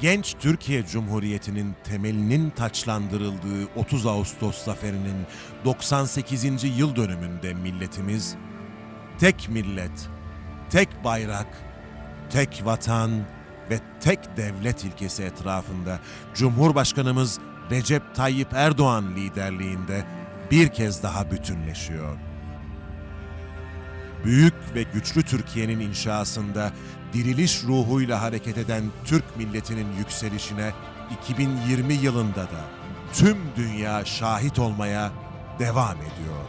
Genç Türkiye Cumhuriyeti'nin temelinin taçlandırıldığı 30 Ağustos zaferinin 98. yıl dönümünde milletimiz tek millet, tek bayrak, tek vatan ve tek devlet ilkesi etrafında Cumhurbaşkanımız Recep Tayyip Erdoğan liderliğinde bir kez daha bütünleşiyor. Büyük ve güçlü Türkiye'nin inşasında diriliş ruhuyla hareket eden Türk milletinin yükselişine 2020 yılında da tüm dünya şahit olmaya devam ediyor.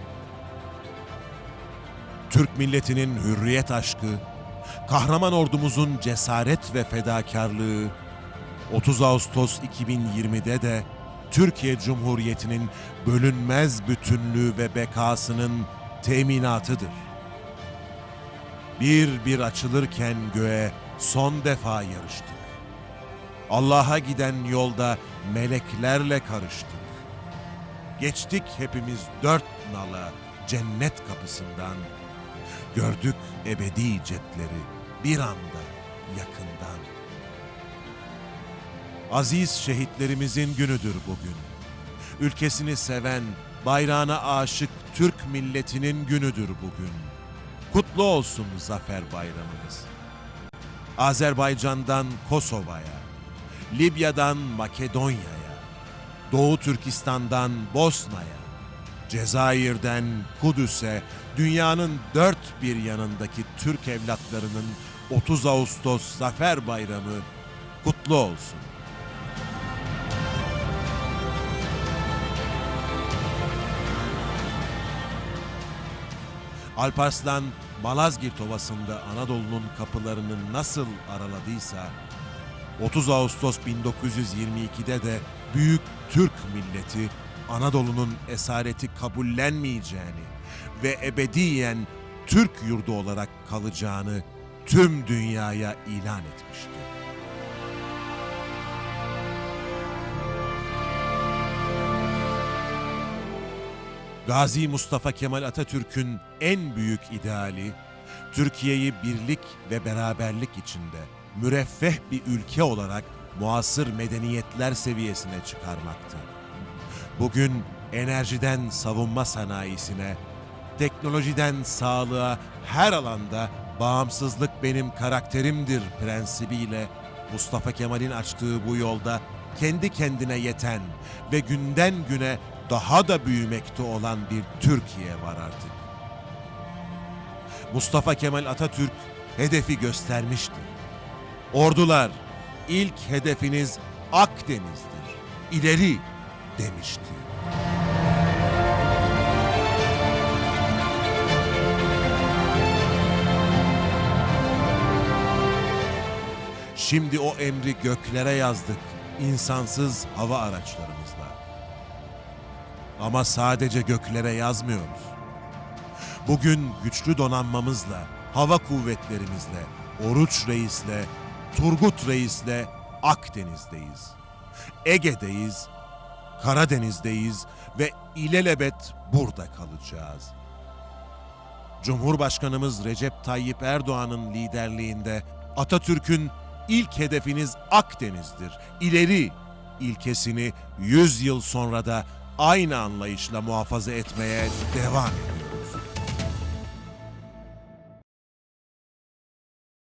Türk milletinin hürriyet aşkı, kahraman ordumuzun cesaret ve fedakarlığı 30 Ağustos 2020'de de Türkiye Cumhuriyeti'nin bölünmez bütünlüğü ve bekasının teminatıdır bir bir açılırken göğe son defa yarıştık. Allah'a giden yolda meleklerle karıştık. Geçtik hepimiz dört nala cennet kapısından. Gördük ebedi jetleri bir anda yakından. Aziz şehitlerimizin günüdür bugün. Ülkesini seven, bayrağına aşık Türk milletinin günüdür bugün. Kutlu olsun Zafer Bayramımız. Azerbaycan'dan Kosova'ya, Libya'dan Makedonya'ya, Doğu Türkistan'dan Bosna'ya, Cezayir'den Kudüs'e, dünyanın dört bir yanındaki Türk evlatlarının 30 Ağustos Zafer Bayramı kutlu olsun. Alparslan Malazgirt Ovası'nda Anadolu'nun kapılarını nasıl araladıysa 30 Ağustos 1922'de de büyük Türk milleti Anadolu'nun esareti kabullenmeyeceğini ve ebediyen Türk yurdu olarak kalacağını tüm dünyaya ilan etmişti. Gazi Mustafa Kemal Atatürk'ün en büyük ideali, Türkiye'yi birlik ve beraberlik içinde müreffeh bir ülke olarak muasır medeniyetler seviyesine çıkarmaktı. Bugün enerjiden savunma sanayisine, teknolojiden sağlığa her alanda bağımsızlık benim karakterimdir prensibiyle Mustafa Kemal'in açtığı bu yolda kendi kendine yeten ve günden güne daha da büyümekte olan bir Türkiye var artık. Mustafa Kemal Atatürk hedefi göstermişti. Ordular, ilk hedefiniz Akdeniz'dir. İleri demişti. Şimdi o emri göklere yazdık insansız hava araçlarımızla. Ama sadece göklere yazmıyoruz. Bugün güçlü donanmamızla, hava kuvvetlerimizle, Oruç Reis'le, Turgut Reis'le Akdeniz'deyiz. Ege'deyiz, Karadeniz'deyiz ve ilelebet burada kalacağız. Cumhurbaşkanımız Recep Tayyip Erdoğan'ın liderliğinde Atatürk'ün ilk hedefiniz Akdeniz'dir. İleri ilkesini 100 yıl sonra da aynı anlayışla muhafaza etmeye devam edin.